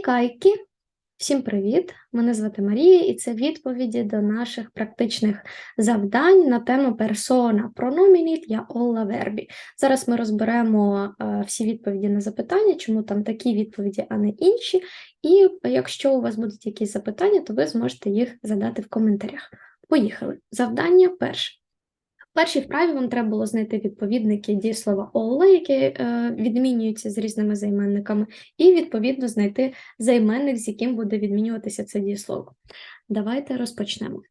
Хей кайки! Всім привіт! Мене звати Марія, і це відповіді до наших практичних завдань на тему персона прономінів я Олла Вербі. Зараз ми розберемо е, всі відповіді на запитання, чому там такі відповіді, а не інші. І якщо у вас будуть якісь запитання, то ви зможете їх задати в коментарях. Поїхали. Завдання перше. В першій вправі вам треба було знайти відповідники дієслова Олла, які е, відмінюються з різними займенниками, і відповідно знайти займенник, з яким буде відмінюватися це дієслово. Давайте розпочнемо.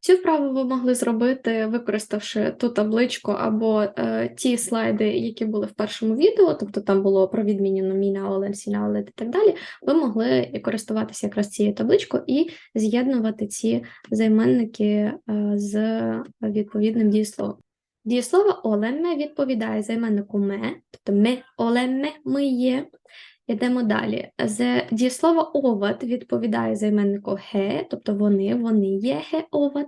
Цю вправу ви могли зробити, використавши ту табличку або е, ті слайди, які були в першому відео, тобто там було про відмінену міна, олен, сіна, олет і так далі. Ви могли користуватися якраз цією табличкою і з'єднувати ці займенники е, з відповідним дієсловом. Дієслово олеме відповідає займеннику ме, тобто ме олеме ми є. Йдемо далі. Дієслово оват відповідає займеннику ге, тобто вони, вони є ге оват.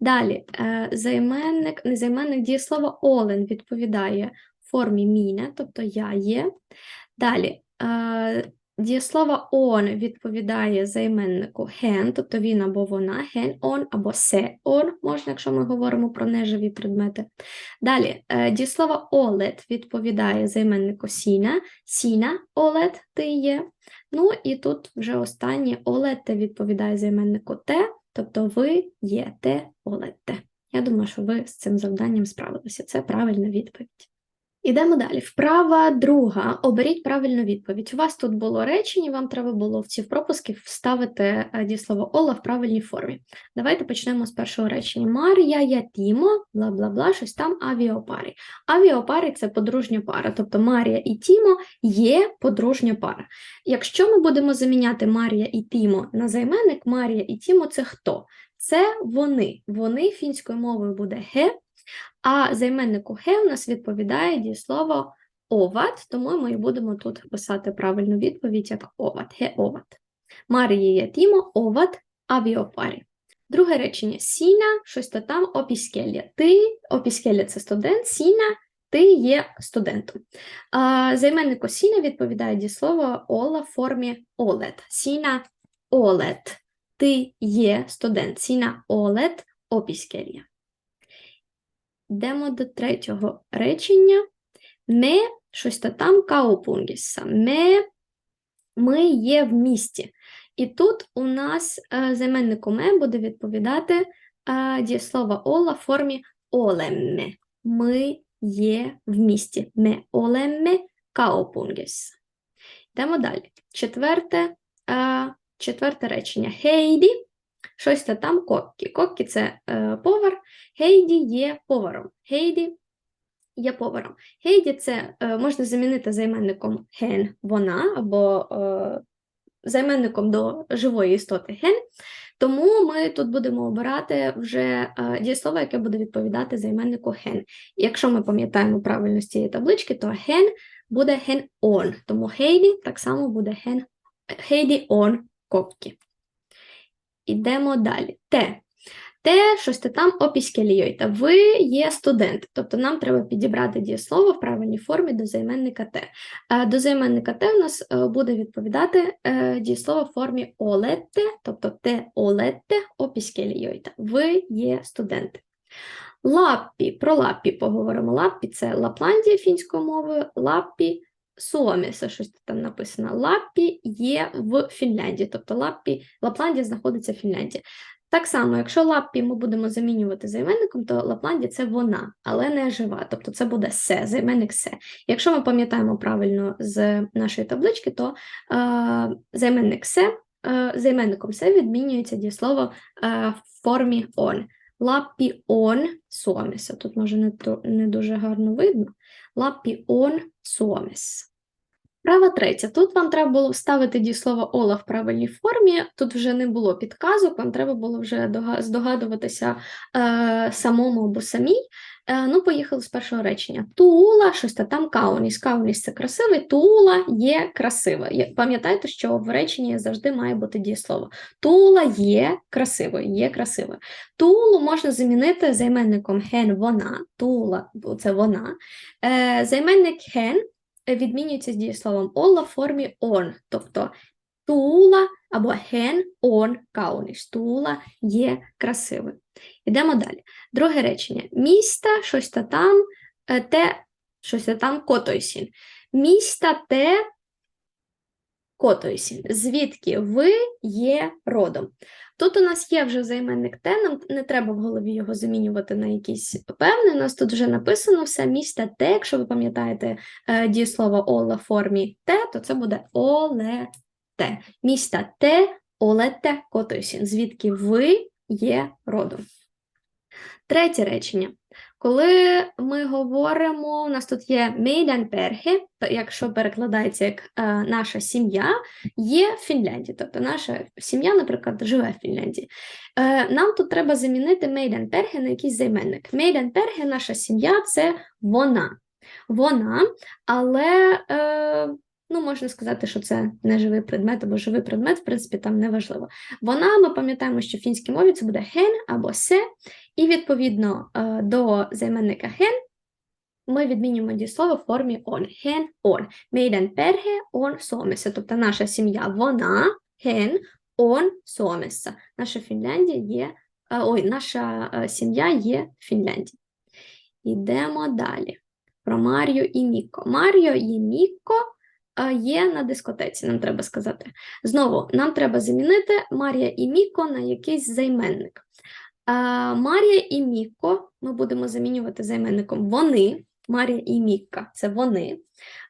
Далі е, займенник, не займенник дієслова олен відповідає формі міне, тобто я є. Далі е, Дієслово он відповідає займеннику hen, тобто він або вона, hen on або се on, можна, якщо ми говоримо про неживі предмети. Далі, е, дієслово олет відповідає займеннику сіна, сіна олет ти є. Ну і тут вже останнє олете відповідає займеннику те, тобто ви єте олете. Я думаю, що ви з цим завданням справилися. Це правильна відповідь. Ідемо далі. Вправа друга. Оберіть правильну відповідь. У вас тут було речення, вам треба було в ці пропуски вставити е, дієслово Ола в правильній формі. Давайте почнемо з першого речення. Марія, я Тімо, бла бла бла, щось там авіопари. Авіопари це подружня пара, тобто Марія і Тімо є подружня пара. Якщо ми будемо заміняти Марія і Тімо на займенник, Марія і Тімо це хто? Це вони. Вони фінською мовою буде ге. А займеннику «he» у нас відповідає дієслово оват, тому ми будемо тут писати правильну відповідь як оват, «he оват. Марія Тімо оват авіопарі. Друге речення Сіна, щось то там опіскелля. Ти, опіскелля це студент, Сіна, ти є студентом. А, Займеннику Сіна відповідає дієслово ола в формі олет. Сіна олет. Ти є студент. Сіна олет опіскелля. Йдемо до третього речення. Ми щось там каупунгіса. Ми, ми є в місті. І тут у нас е, займеннику ме буде відповідати е, дієслово ола в формі олемме. Ми є в місті. Ми олемме каупунгіс. Йдемо далі. Четверте, е, четверте речення. Хейді Щось то там Коккі. Коккі це е, повар, Гейді є поваром. Гейді є поваром. Гейді це е, можна замінити займенником ген, вона, або е, займенником до живої істоти ген. Тому ми тут будемо обирати вже е, дієслово, яке буде відповідати займеннику ген. Якщо ми пам'ятаємо правильно з цієї таблички, то ген буде ген он. Тому Гейді так само буде ген Гейді он Коккі. Ідемо далі. Те. Те, щось ти там опіскелійойте. Ви є студент, тобто нам треба підібрати дієслово в правильній формі до займенника те. До займенника те у нас е, буде відповідати е, дієслово в формі олетте, тобто те олетте опіскелійойте. Ви є студенти. Лаппі, про лаппі поговоримо. Лаппі це Лапландія фінською мовою, лаппі Суоміса, щось там написано. Лаппі є в Фінляндії, тобто Лаппі, Лапландія знаходиться в Фінляндії. Так само, якщо Лаппі ми будемо замінювати займенником, то Лапландія це вона, але не жива, тобто це буде се, займенник се. Якщо ми пам'ятаємо правильно з нашої таблички, то е, займенник се, е, займенником се відмінюється дієслово е, в формі он. Лаппі он суоміса. Тут може не, не дуже гарно видно. Лаппі он суоміс. Права третя. Тут вам треба було вставити дієслово Ола в правильній формі. Тут вже не було підказок, вам треба було вже здогадуватися е, самому або самій. Е, ну, поїхали з першого речення. Тула, щось та там кауніс. Кауніс це красивий, тула є красива. Пам'ятайте, що в реченні завжди має бути дієслово. Тула є красивою, є красивою. Тулу можна замінити займенником ген вона, тула це вона. Е, Займенник ген відмінюється з дієсловом «all» в формі on, тобто Тула або hen on kaunis. Тула є красивим. Ідемо далі. Друге речення. Міста, щось та там, е, те, щось та там, котойсін. Міста те котойсін. Звідки ви є родом? Тут у нас є вже займенник те, нам не треба в голові його замінювати на якийсь певний. У нас тут вже написано все міста те. Якщо ви пам'ятаєте е, дієслово ола в формі те, то це буде олете. Міста те, олете котойсін. Звідки ви є родом? Третє речення. Коли ми говоримо, у нас тут є perhe, якщо перекладається як е, наша сім'я, є в Фінляндії. Тобто наша сім'я, наприклад, живе в Фінляндії. Е, нам тут треба замінити perhe на якийсь займенник. Perhe, наша сім'я це вона. Вона, але е, ну, можна сказати, що це не живий предмет або живий предмет, в принципі, там не важливо. Вона, ми пам'ятаємо, що в фінській мові це буде hen або се, і відповідно е, до займенника hen ми відмінюємо дієслово в формі on. Hen, on. Meidän perhe on Suomessa. Тобто наша сім'я, вона, hen, on Suomessa. Наша Фінляндія є, е, ой, наша е, сім'я є в Фінляндії. Йдемо далі. Про Марію і Міко. Маріо і Міко е, є на дискотеці, нам треба сказати. Знову, нам треба замінити Марія і Міко на якийсь займенник. Марія і Міко ми будемо замінювати займенником вони. Марія і Мікка це вони.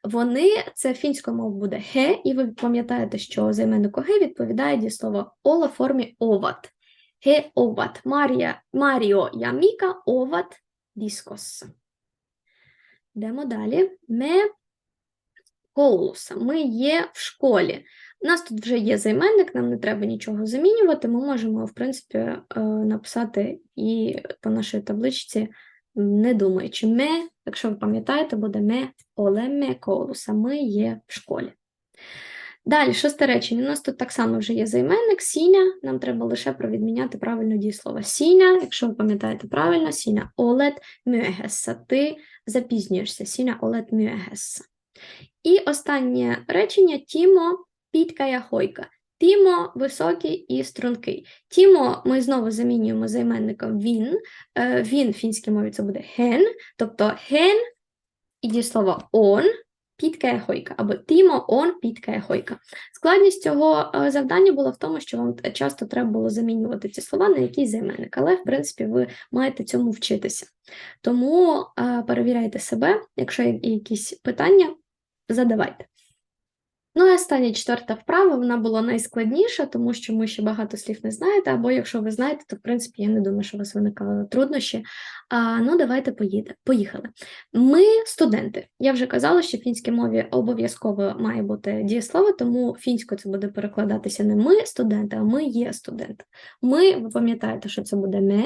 Вони це фінською мовою буде ге, і ви пам'ятаєте, що займеннику ге відповідає дієслово ола формі оват. Ге оват. Марія, Маріо я Міка оват діскос. Йдемо далі. Ме коулуса. Ми є в школі. У нас тут вже є займенник, нам не треба нічого замінювати. Ми можемо, в принципі, е, написати і по нашій табличці, не думаючи, ме, якщо ви пам'ятаєте, буде ме олеме коулуса. Ми є в школі. Далі, шосте речення. У нас тут так само вже є займенник сіня. Нам треба лише провідміняти правильно дієслово сіня. Якщо ви пам'ятаєте правильно, сіня олет мюегеса. Ти запізнюєшся. Сіня олет мюегеса. І останнє речення Тімо підкая хойка. Тімо високий і стрункий. Тімо ми знову замінюємо займенником він. Е, Він в фінській мові це буде hen, тобто hen і дієслово он підкає хойка, або Тімо он підкає хойка. Складність цього е, завдання була в тому, що вам часто треба було замінювати ці слова на якийсь займенник, але в принципі ви маєте цьому вчитися. Тому е, перевіряйте себе, якщо є якісь питання, задавайте. Ну і остання четверта вправа, вона була найскладніша, тому що ми ще багато слів не знаєте, або якщо ви знаєте, то в принципі я не думаю, що у вас виникали труднощі. А, Ну, давайте поїде. поїхали. Ми студенти. Я вже казала, що в фінській мові обов'язково має бути дієслово, тому фінською це буде перекладатися не ми студенти, а ми є студенти. Ми, ви пам'ятаєте, що це буде ми.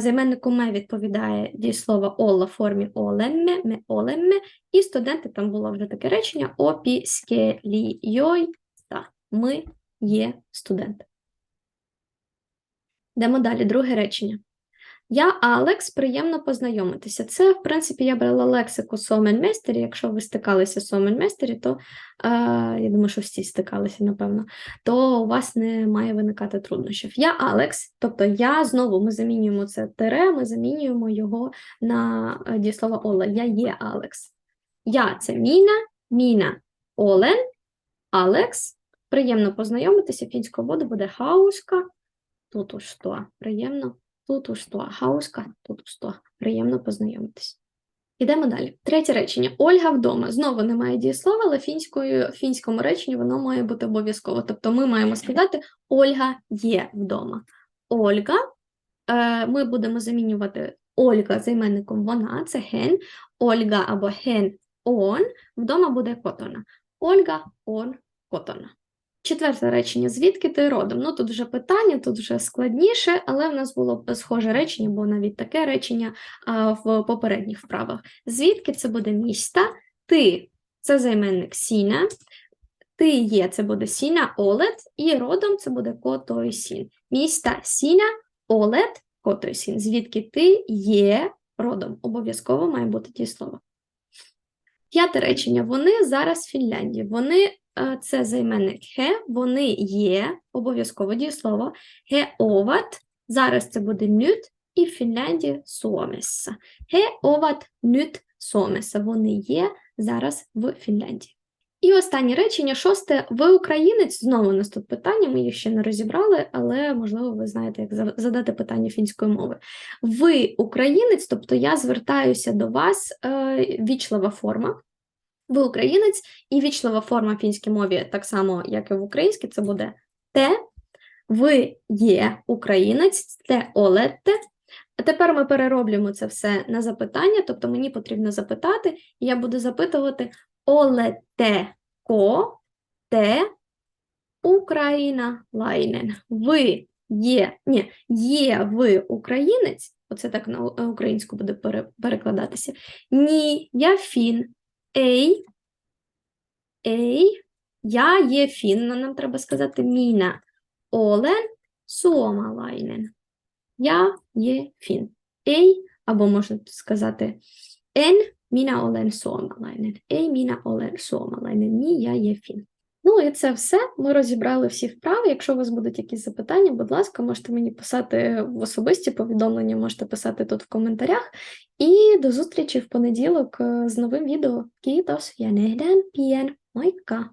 Займеннику ме відповідає дієслово ола в формі олемме, ме олемме, і студенти там було вже таке речення опіскелійой та ми є студенти. Йдемо далі, друге речення. Я Алекс, приємно познайомитися. Це, в принципі, я брала лексику Соменместері. Якщо ви стикалися з Соменместері, то е, я думаю, що всі стикалися, напевно, то у вас не має виникати труднощів. Я Алекс, тобто я знову ми замінюємо це тере, ми замінюємо його на е, дієслово Ола. Я є Алекс. Я це Міна, Міна Олен, Алекс. Приємно познайомитися. Фінською воду буде хауска. Тут уж то. Приємно. Тут уж то. Хауска, тут уж то. Приємно познайомитись. Ідемо далі. Третє речення. Ольга вдома. Знову немає дієслова, але фінською, фінському реченні воно має бути обов'язково. Тобто ми маємо сказати Ольга є вдома. Ольга. Е, Ми будемо замінювати Ольга займенником вона, це ген. Ольга або ген он. Вдома буде котона. Ольга он котона. Четверте речення. Звідки ти родом? Ну тут вже питання, тут вже складніше, але в нас було схоже речення, бо навіть таке речення а, в попередніх вправах. Звідки це буде міста? Ти це займенник сіна. Ти є, це буде сіна олет, і родом це буде котой сін. Міста сіна, олет, котой сін. Звідки ти є родом? Обов'язково має бути ті слова. П'яте речення. Вони зараз в Фінляндії. Вони е, це займенник he, вони є, обов'язково дієслово. He ovat, зараз це буде nyt, і в Фінляндії Suomessa. He ovat nyt Suomessa, вони є зараз в Фінляндії. І останнє речення, шосте. Ви українець? Знову у нас тут питання, ми їх ще не розібрали, але можливо ви знаєте, як задати питання фінської мови. Ви українець, тобто я звертаюся до вас, е, вічлива форма. Ви українець, і вічлива форма в фінській мові, так само, як і в українській, це буде те. Ви є українець, те олете. А тепер ми перероблюємо це все на запитання, тобто мені потрібно запитати, і я буду запитувати олете-ко те українолайнен. Ви є, ні, є ви українець, оце так на українську буде перекладатися. Ні, я фін. Ей, ей, я є фін, ну, нам треба сказати міна. Олен suomalainen. Я є фін. Ей, або можна сказати en, minä olen suomalainen. Ei, minä olen suomalainen. Ні, я є фін. Ну і це все. Ми розібрали всі вправи. Якщо у вас будуть якісь запитання, будь ласка, можете мені писати в особисті повідомлення, можете писати тут в коментарях. І до зустрічі в понеділок е, з новим відео. Kiitos ja nähdään pian. Moikka!